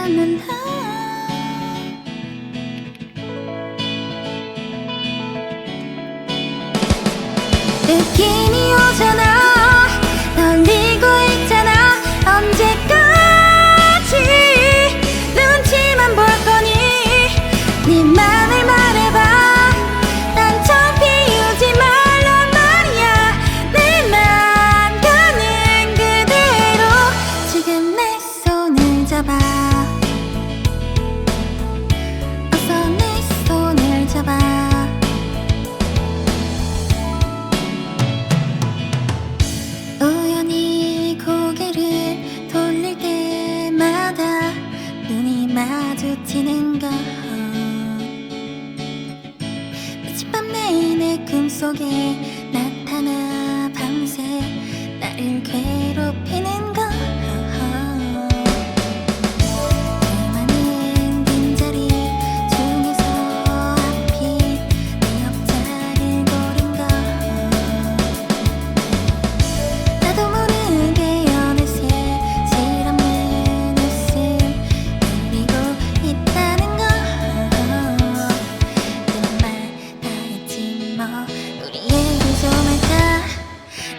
나는 느낌이 오잖아 속에 나타나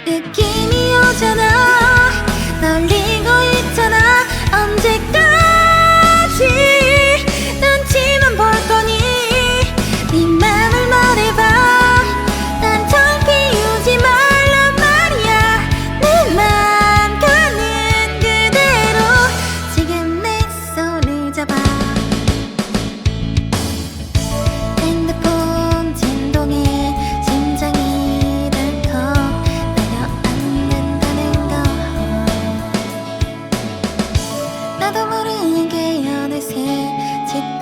で君をじゃない